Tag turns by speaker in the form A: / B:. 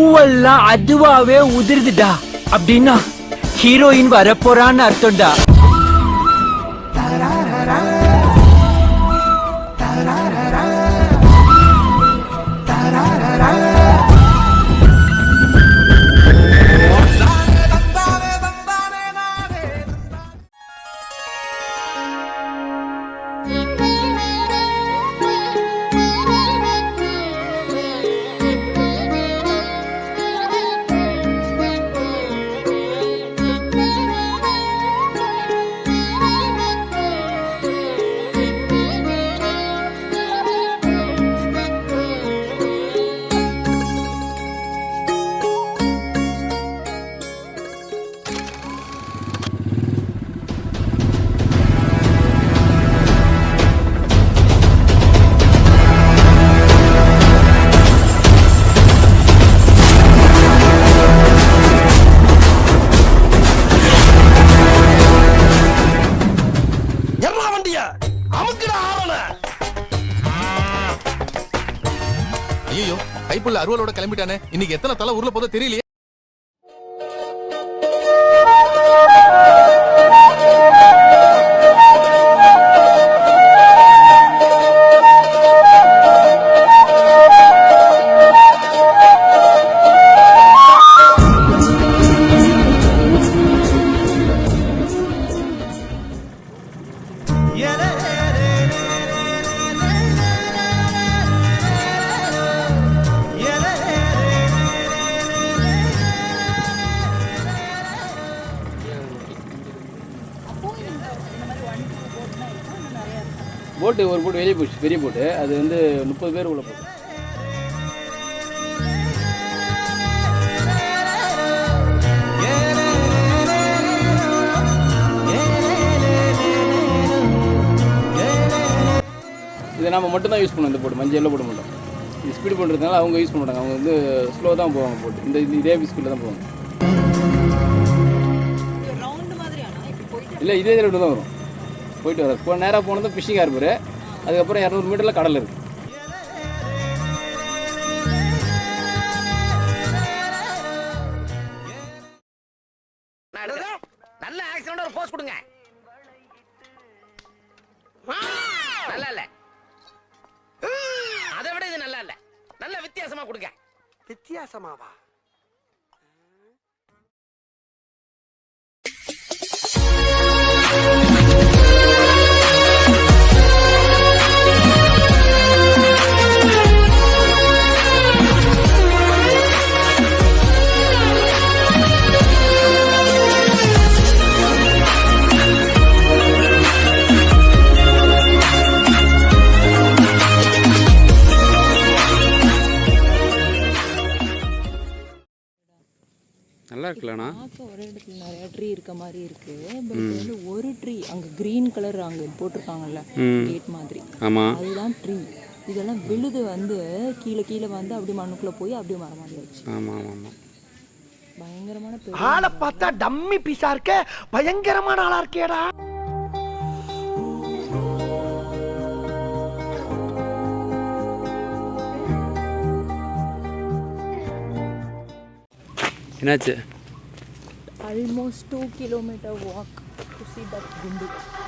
A: பூவெல்லாம் அதுவாவே உதிர்துடா. அப்படின்னா ஹீரோயின் வரப்போறான்னு அர்த்தம்டா.
B: ஐயோ கைப்புள்ள அருவலோட கிளம்பிட்டானே. இன்னைக்கு எத்தனை தலை ஊர்ல போதோ தெரியலையே.
C: போட்டு ஒரு போட்டு வெளியே போச்சு பெரிய போட்டு. அது வந்து முப்பது பேர் உள்ள போட்டு. இதை நம்ம மட்டும் தான் யூஸ் பண்ணுவோம் இந்த போட்டு. மஞ்சள் போட மாட்டோம். இது ஸ்பீடு பண்ணுறதுனால அவங்க யூஸ் பண்ண மாட்டாங்க. அவங்க வந்து ஸ்லோ தான் போவாங்க போட்டு. இந்த இதே ஸ்பீடில் தான் போவாங்க. இல்லை இதே ரேட்டு தான் வரும். போயிட்டு வர. இப்போ நேராக போனது ஃபிஷிங் ஹார்பரு அதுக்கப்புறம் இரநூறு மீட்டரில் கடல் இருக்குது
D: நல்ல ஆக்சிடென்ட் ஒரு போஸ்ட் கொடுங்க. நல்லா இல்ல. அதை விட இது நல்லா இல்ல. நல்ல வித்தியாசமா கொடுங்க. வித்தியாசமாவா?
C: இருக்குல்லண்ணா
E: பார்க்க ஒரே இடத்துல நிறைய ட்ரீ இருக்க மாதிரி இருக்கு. பட் வந்து ஒரு ட்ரீ அங்க கிரீன் கலர் அங்க போட்டிருக்காங்கல்ல கேட் மாதிரி.
C: ஆமாம்
E: அதுதான் ட்ரீ இதெல்லாம் விழுது வந்து கீழே கீழே வந்து அப்படியே மண்ணுக்குள்ள போய் அப்படியே மரம் ஆயிடுச்சு.
C: ஆமாம் ஆமாம் ஆமாம்
E: பயங்கரமான
D: ஆளை பார்த்தா டம்மி பீஸா இருக்க. பயங்கரமான ஆளா இருக்கேடா.
C: என்னாச்சு?
E: almost 2 kilometer walk to see that gundu.